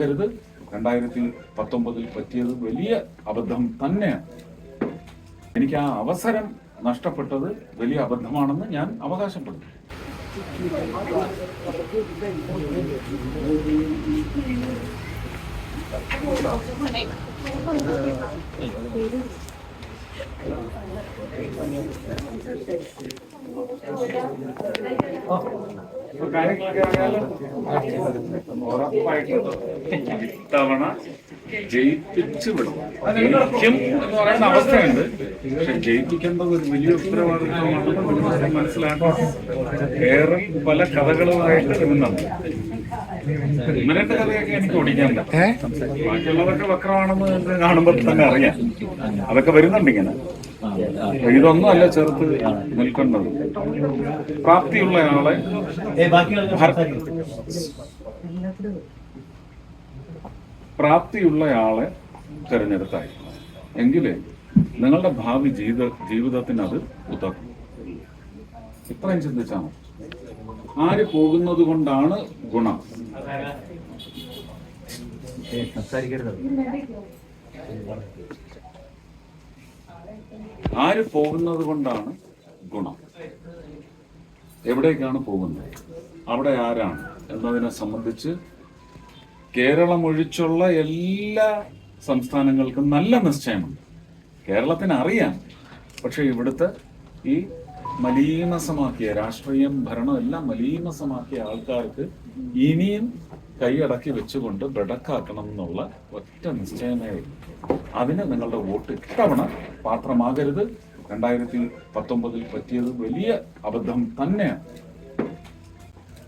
കരുത് രണ്ടായിരത്തി പത്തൊമ്പതിൽ പറ്റിയത് വലിയ അബദ്ധം തന്നെയാണ്. എനിക്ക് ആ അവസരം നഷ്ടപ്പെട്ടത് വലിയ അബദ്ധമാണെന്ന് ഞാൻ അവകാശപ്പെടുന്നു. ഇത്തവണ ജയിപ്പിച്ചു വിടും. ജയിക്കും എന്ന് പറയുന്ന അവസ്ഥയുണ്ട്. പക്ഷെ ജയിപ്പിക്കേണ്ടത് ഒരു വലിയ ഉത്തരവാദിത്വമാണെന്ന് മനസ്സിലാക്കാൻ ഏറെ പല കഥകളുമായിട്ട് വരുന്നുണ്ട് ഇന്നലത്തെ കഥയൊക്കെ എനിക്ക് ഓടിക്കാൻ പറ്റും. ബാക്കിയുള്ളതൊക്കെ വക്രമാണെന്ന് കാണുമ്പോൾ തന്നെ അറിയാം. അതൊക്കെ വരുന്നുണ്ട് ഇങ്ങനെ. ഇതൊന്നും അല്ല ചെറുത്ത് നിൽക്കേണ്ടത് പ്രാപ്തിയുള്ള ആളെ പ്രാപ്തിയുള്ള ആളെ തിരഞ്ഞെടുത്തായി എങ്കിലേ നിങ്ങളുടെ ഭാവി ജീവിത ജീവിതത്തിന് അത് ഉതകും. ഇത്രയും ചിന്തിച്ചാണ് ആര് പോകുന്നത് കൊണ്ടാണ് ഗുണം? ആര് പോകുന്നത് കൊണ്ടാണ് ഗുണം? എവിടേക്കാണ് പോകുന്നത്? അവിടെ ആരാണ്? എന്നതിനെ സംബന്ധിച്ച് കേരളം ഒഴിച്ചുള്ള എല്ലാ സംസ്ഥാനങ്ങൾക്കും നല്ല നിശ്ചയമുണ്ട്. കേരളത്തിന് അറിയാം പക്ഷെ ഇവിടുത്തെ ഈ മലീമസമാക്കിയ രാഷ്ട്രീയം ഭരണം എല്ലാം മലീമസമാക്കിയ ആൾക്കാർക്ക് ഇനിയും കൈയടക്കി വെച്ചുകൊണ്ട് ബ്രഡക്കാക്കണം എന്നുള്ള ഒറ്റ നിശ്ചയമേ അതിന് നിങ്ങളുടെ വോട്ട് ഇത്തവണ പാത്രമാകരുത്. രണ്ടായിരത്തി പത്തൊമ്പതിൽ പറ്റിയത് വലിയ അബദ്ധം തന്നെയാണ്.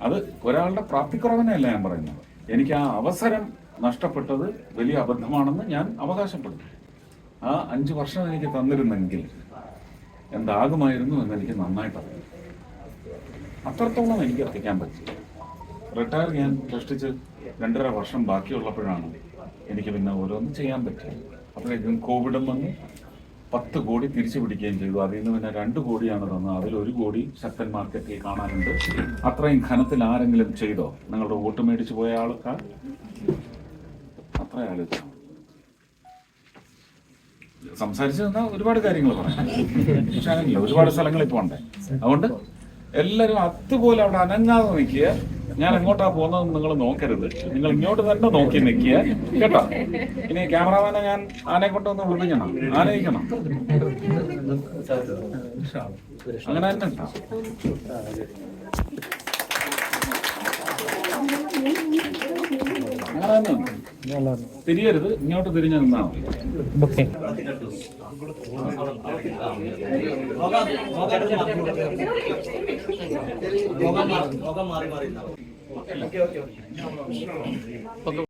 അത് ഒരാളുടെ പ്രാപ്തിക്കുറവിനെയല്ല ഞാൻ പറയുന്നത്. എനിക്ക് ആ അവസരം നഷ്ടപ്പെട്ടത് വലിയ അബദ്ധമാണെന്ന് ഞാൻ അവകാശപ്പെടുന്നു. ആ അഞ്ച് വർഷം എനിക്ക് തന്നിരുന്നെങ്കിൽ എന്താകുമായിരുന്നു എന്ന് എനിക്ക് നന്നായിട്ട് അറിയാം. അത്രത്തോളം എനിക്ക് എത്തിക്കാൻ പറ്റി. റിട്ടയർ ചെയ്യാൻ കഷ്ടിച്ച് രണ്ടര വർഷം ബാക്കിയുള്ളപ്പോഴാണ് എനിക്ക് പിന്നെ ഓരോന്നും ചെയ്യാൻ പറ്റിയത് അപ്പോഴേക്കും കോവിഡും വന്ന് പത്ത് കോടി തിരിച്ചു പിടിക്കുകയും ചെയ്തു. അതിൽ നിന്ന് പിന്നെ രണ്ട് കോടിയാണ് തന്നത്. അതിൽ ഒരു കോടി ശക്തൻ മാർക്കറ്റിൽ കാണാനുണ്ട്. അത്രയും ഘനത്തിൽ ആരെങ്കിലും ചെയ്തോ? നിങ്ങളുടെ വോട്ട് മേടിച്ചു പോയ ആൾക്കാർ? അത്ര ആലോചിച്ചു. സംസാരിച്ചു നിന്നാൽ ഒരുപാട് കാര്യങ്ങൾ പറയാം പക്ഷെ അങ്ങനെയല്ല ഒരുപാട് സ്ഥലങ്ങളിൽ അതുകൊണ്ട് എല്ലാവരും അതുപോലെ അവിടെ അനങ്ങാതെ നിൽക്കുക. ഞാൻ എങ്ങോട്ടാ പോകുന്നത് നിങ്ങൾ നോക്കരുത്. നിങ്ങൾ ഇങ്ങോട്ട് തന്നെ നോക്കി നിൽക്കുക. കേട്ടോ? ഇനി ക്യാമറമാനെ ഞാൻ ആനയെ കൊണ്ടുവന്ന് വിളിപ്പിക്കണം. ആനയിക്കണം. അങ്ങനെ തന്നെ അങ്ങനെ തന്നെ. തിരിയരുത് ഇങ്ങോട്ട് തിരിഞ്ഞു നിന്നാ മതി.